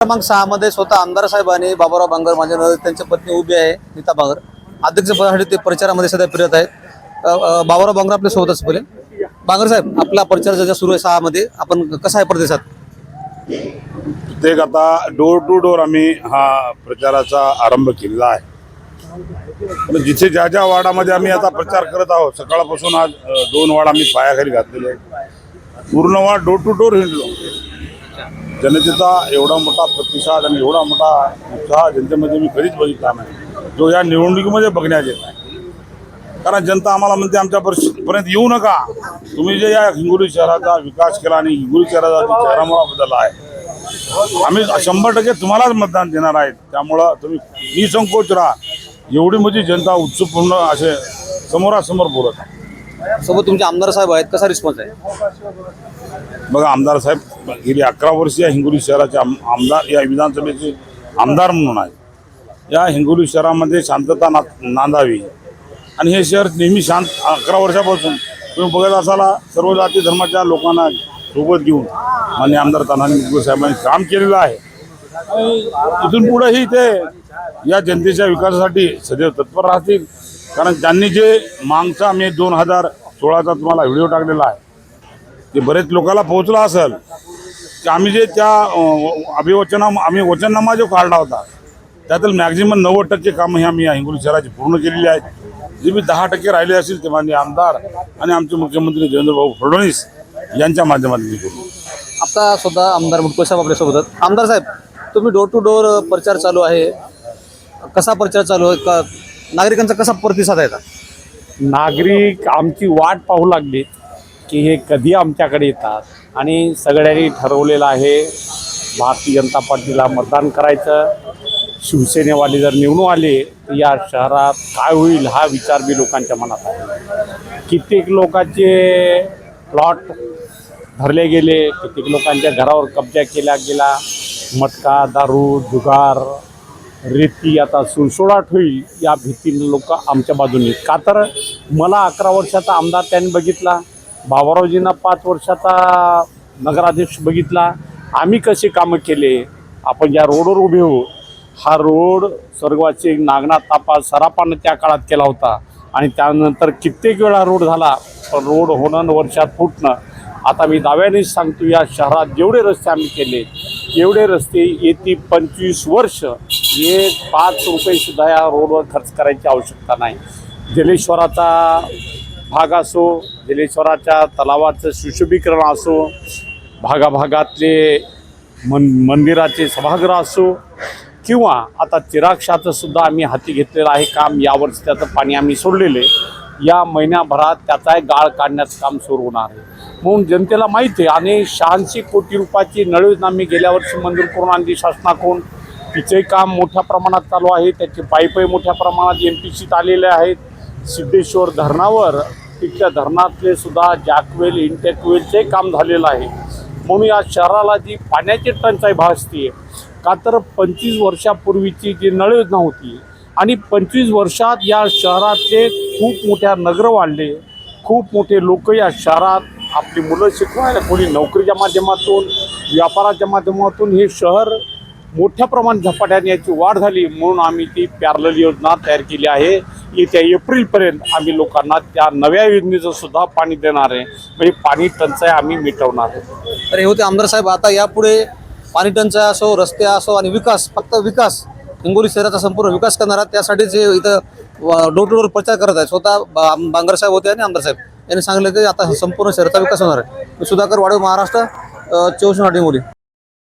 क्रमांक सहा मध्ये स्वतः आमदार साहेब आणि बाबाराव बांगर माझ्या नजरेत त्यांची पत्नी उभी आहे नीता बांगर. अध्यक्षपदासाठी ते प्रचारामध्ये सध्या फिरत आहेत. बाबाराव बांगर आपल्या सोबतच बोले बांगर साहेब आपला प्रचार ज्याच्या सुरू आहे सहा मध्ये आपण कसा आहे प्रदेशात? ते आता डोर टू डोर आम्ही हा प्रचाराचा आरंभ केलेला आहे. म्हणजे जिथे ज्या ज्या वार्डामध्ये आम्ही आता प्रचार करत आहोत सकाळपासून आज दोन वार्ड आम्ही पायाखाली घातलेले आहेत. पूर्ण वार्ड डोर टू डोर हिंडलो जनतेचा एवढा मोठा प्रतिसाद आणि एवढा मोठा उत्साह जनतेमध्ये मी कधीच बघितला नाही. जो या निवडणुकीमध्ये बघण्यात येत आहे. कारण जनता आम्हाला म्हणते आमच्या पर्यंत येऊ नका. तुम्ही जे या हिंगोली शहराचा विकास केला आणि हिंगोली शहराचा चेहरामोळा बदलला आहे आम्ही शंभर टक्के तुम्हालाच मतदान देणार आहेत. त्यामुळं तुम्ही निसंकोच राहा. एवढी मोठी जनता उत्सुकपूर्ण असे समोरासमोर बोलत आहे. सोबत तुमचे आमदार साहेब आहेत कसा रिस्पॉन्स आहे? बघा आमदार साहेब गेली अकरा वर्ष या हिंगोली शहराचे आम- आमदार या विधानसभेचे आमदार म्हणून आहेत. या हिंगोली शहरामध्ये शांतता ना नांदावी. आणि हे शहर नेहमी शांत अकरा वर्षापासून तुम्ही बघत असाला सर्व जाती धर्माच्या लोकांना सोबत घेऊन मान्य आमदार तानाजी मुटकुळे साहेबांनी काम केलेलं आहे. आणि इथून पुढेही ते या जनतेच्या विकासासाठी सदैव तत्पर राहतील. कारण त्यांनी जे मागचा मे दोन हजार सोळाचा तुम्हाला व्हिडिओ टाकलेला आहे ते बरेच लोकांना पोहोचला असेल. की आम्ही जे त्या अभिवचना आम्ही वचननामा जो काढला होता त्यातील मॅक्झिमम नव्वद टक्के कामं ही आम्ही हिंगोली शहराची पूर्ण केलेली आहेत. जे मी दहा टक्के राहिले असतील ते माननीय आमदार आणि आमचे मुख्यमंत्री देवेंद्रभाऊ फडणवीस यांच्या माध्यमातून मी करू आता सुद्धा आमदार साहेब आपल्यासोबत आहेत. आमदार साहेब तुम्ही डोर टू डोर प्रचार चालू आहे. कसा प्रचार चालू आहे? का नागरिकांचा कसा प्रतिसाद आहे आता? नागरिक आमची वाट पाहू लागले. की हे कधी आमच्याकडे येतात? आणि सगळ्यांनी ठरवलेलं आहे भारतीय जनता पार्टीला मतदान करायचं. शिवसेनेवाले जर निवडून आले तर या शहरात काय होईल हा विचार बी लोकांच्या मनात आहे. कित्येक लोकांचे प्लॉट धरले गेले कित्येक लोकांच्या घरावर कब्जा केला गेला. मटका दारू जुगार रेती आता सुळसुळाट होईल या भीतीने लोक आमच्या बाजूने का तर मला अकरा वर्षाचा आमदार त्यांनी बघितला. बाबारावजींना पाच वर्षाचा नगराध्यक्ष बघितला. आम्ही कसे कामं केले? आपण ज्या रोडवर उभे हो हा रोड स्वर्गवाचे नागनाथ तापा सरापानं त्या काळात केला होता. आणि त्यानंतर कित्येक वेळा रोड झाला पण रोड होणं वर्षात फुटणं. आता मी दाव्यानेच सांगतो या शहरात जेवढे रस्ते आम्ही केले एवढे रस्ते येती पंचवीस वर्ष एक पाच रुपयेसुद्धा या रोडवर खर्च करायची आवश्यकता नाही. जलेश्वराचा भाग असो जलेश्वराच्या तलावाचं सुशोभीकरण असो भागाभागातले मन मंदिराचे सभागृह असो किंवा आता चिराक्षाचं सुद्धा आम्ही हाती घेतलेलं आहे काम यावर्षी त्याचं पाणी आम्ही सोडलेले या महिन्याभरात त्याचा गाळ काढण्याचं काम सुरू होणार आहे. म्हणून जनतेला माहिती आहे आणि शहाऐंशी कोटी रुपयाची नळ योजना आम्ही गेल्या वर्षी मंजूर करून आणली शासनाकडून. तिचंही काम मोठ्या प्रमाणात चालू आहे त्याचे पाईपही मोठ्या प्रमाणात एम पी सीत आलेले आहेत. सिद्धेश्वर धरणावर तिथल्या धरणातले सुद्धा जॅकवेल इंटेकवेलचे काम झालेलं आहे. म्हणून या शहराला जी पाण्याची टंचाई भासते का तर पंचवीस वर्षापूर्वीची जी नळ योजना होती आणि पंचवीस वर्षात या शहरातले खूप मोठ्या नगर वाढले. खूप मोठे लोक या शहरात आपली मुलं शिकवायला कोणी नोकरीच्या माध्यमातून व्यापाराच्या माध्यमातून हे शहर मोठ्या प्रमाणात झपाट्याने याची वाढ झाली. म्हणून आम्ही ती पॅरल योजना तयार केली आहे. येत्या एप्रिलपर्यंत आम्ही लोकांना त्या नव्या योजनेचं सुद्धा पाणी देणार आहे. म्हणजे पाणी टंचाई आम्ही मिटवणार आहे. तर हे होते आमदार साहेब आता यापुढे पाणी टंचाई असो रस्ते असो आणि विकास फक्त विकास हिंगोली शहराचा संपूर्ण विकास करणार आहेत त्यासाठीच हे इथं डोर टू डोर प्रचार करत आहेत. स्वतः बांगर साहेब होते आणि आमदार साहेब. यांनी सांगितलं की आता संपूर्ण शहराचा विकास होणार आहे. सुधाकर वाडे महाराष्ट्र चोवीस हिंगोली.